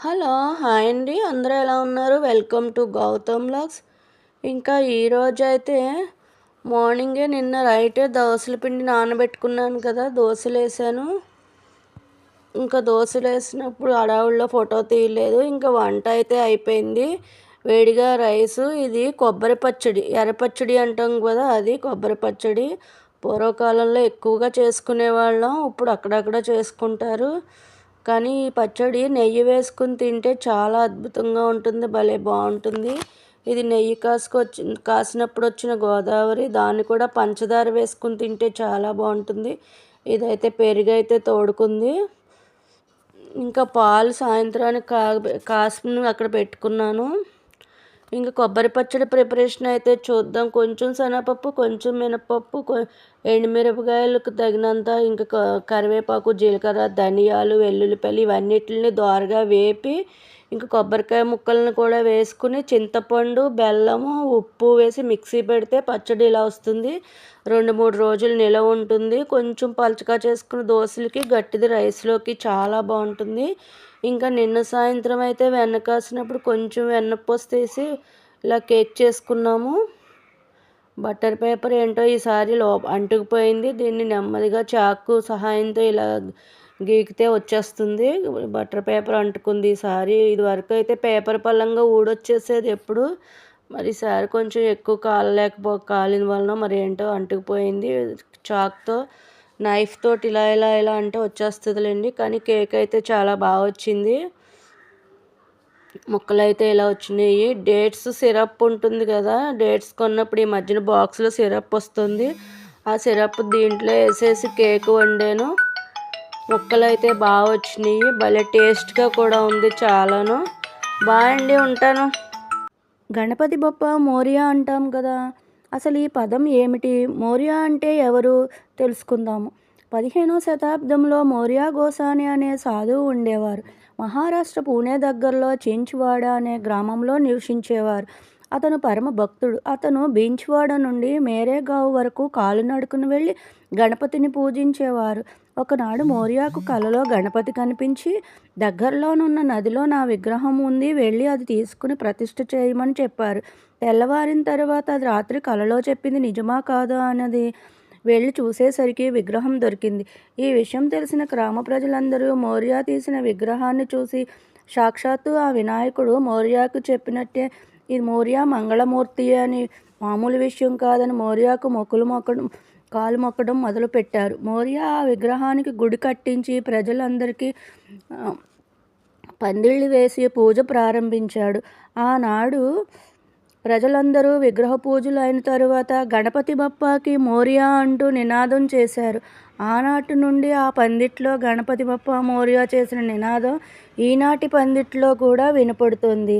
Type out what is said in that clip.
Hello hi అండి. అందరూ ఎలా ఉన్నారు? వెల్కమ్ టు గౌతమ్ లాగ్స్ ఇంకా ఈరోజు అయితే మార్నింగే నిన్న రైటే దోశల పిండి నానబెట్టుకున్నాను కదా దోశలు వేసాను ఇంకా దోశలు వేసినప్పుడు అడవుల్లో ఫోటో తీయలేదు. ఇంకా వంట అయితే అయిపోయింది. వేడిగా రైసు ఇది కొబ్బరి పచ్చడి. ఎర్రపచ్చడి అంటాం కదా అది కొబ్బరి పచ్చడి. పూర్వకాలంలో ఎక్కువగా చేసుకునేవాళ్ళం. ఇప్పుడు అక్కడక్కడ చేసుకుంటారు. కానీ ఈ పచ్చడి నెయ్యి వేసుకుని తింటే చాలా అద్భుతంగా ఉంటుంది భలే బాగుంటుంది. ఇది నెయ్యి కాసుకొచ్చి కాసినప్పుడు వచ్చిన గోదావరి దాన్ని కూడా పంచదార వేసుకుని తింటే చాలా బాగుంటుంది. ఇదైతే పెరుగు అయితే తోడుకుంది. ఇంకా పాలు సాయంత్రానికి కా కాసుకుని అక్కడ పెట్టుకున్నాను. ఇంకా కొబ్బరి పచ్చడి ప్రిపరేషన్ అయితే చూద్దాం. కొంచెం శనగపప్పు కొంచెం మినపప్పు ఎండుమిరపకాయలకు తగినంత ఇంకా కరివేపాకు జీలకర్ర ధనియాలు వెల్లుల్లిపల్లి ఇవన్నిటిని దోరగా వేపి ఇంకా కొబ్బరికాయ ముక్కలను కూడా వేసుకుని చింతపండు బెల్లము ఉప్పు వేసి మిక్సీ పెడితే పచ్చడి ఇలా వస్తుంది. రెండు మూడు రోజులు నిలవ ఉంటుంది. కొంచెం పలచగా చేసుకున్న దోశలకి గట్టిది రైస్లోకి చాలా బాగుంటుంది. ఇంకా నిన్న సాయంత్రం అయితే వెన్న కాసినప్పుడు కొంచెం వెన్నపూస తీసి ఇలా కేక్ చేసుకున్నాము. బటర్ పేపర్ ఏంటో ఈసారి లో అంటుకుపోయింది. దీన్ని నెమ్మదిగా చాకు సహాయంతో ఇలా గీకితే వచ్చేస్తుంది. బటర్ పేపర్ అంటుకుంది ఈసారి ఇది వరకు అయితే పేపర్ పళ్ళంగా ఊడొచ్చేసేది ఎప్పుడు. మరి ఈసారి కొంచెం ఎక్కువ కాలలేకపో కాలిన వలన మరి ఏంటో అంటుకుపోయింది. చాక్తో నైఫ్ తోటి ఇలా ఇలా ఇలా అంటే వచ్చేస్తుందిలేండి. కానీ కేక్ అయితే చాలా బాగా వచ్చింది. ముక్కలు అయితే ఇలా వచ్చినాయి. డేట్స్ సిరప్ ఉంటుంది కదా. డేట్స్ కొన్నప్పుడు ఈ మధ్యన బాక్స్లో సిరప్ వస్తుంది. ఆ సిరప్ దీంట్లో వేసేసి కేక్ వండాను. ముక్కలు అయితే బాగా వచ్చినాయి. భలే టేస్ట్గా కూడా ఉంది చాలాను. బాగుండి ఉంటాను. గణపతి బొప్ప మోరియా అంటాం కదా. అసలు ఈ పదం ఏమిటి? మోరియా అంటే ఎవరు? తెలుసుకుందాము. పదిహేనో శతాబ్దంలో మోరియా గోసాని అనే సాధువు ఉండేవారు. మహారాష్ట్ర పూణే దగ్గరలో చించ్వాడ అనే గ్రామంలో నివసించేవారు. అతను పరమ భక్తుడు. అతను బీంచ్వాడ నుండి మేరేగావ్ వరకు కాలునడుకుని వెళ్ళి గణపతిని పూజించేవారు. ఒకనాడు మౌర్యాకు కలలో గణపతి కనిపించి దగ్గరలోనున్న నదిలో నా విగ్రహం ఉంది వెళ్ళి అది తీసుకుని ప్రతిష్ఠ చేయమని చెప్పారు. తెల్లవారిన తర్వాత అది రాత్రి కలలో చెప్పింది నిజమా కాదా అన్నది వెళ్ళి చూసేసరికి విగ్రహం దొరికింది. ఈ విషయం తెలిసిన గ్రామ ప్రజలందరూ మౌర్య తీసిన విగ్రహాన్ని చూసి సాక్షాత్తు ఆ వినాయకుడు మౌర్యాకు చెప్పినట్టే ఇది మౌర్య మంగళమూర్తి అని మామూలు విషయం కాదని మౌర్యాకు మొక్కులు మొక్కడం కాలు మొక్కడం మొదలుపెట్టారు. మౌర్య ఆ విగ్రహానికి గుడి కట్టించి ప్రజలందరికీ పందిళ్ళు వేసి పూజ ప్రారంభించాడు. ఆనాడు ప్రజలందరూ విగ్రహ పూజలు అయిన తరువాత గణపతి బప్పాకి మోరియా అంటూ నినాదం చేశారు. ఆనాటి నుండి ఆ పందిట్లో గణపతి బప్ప మోరియా చేసిన నినాదం ఈనాటి పందిట్లో కూడా వినపడుతుంది.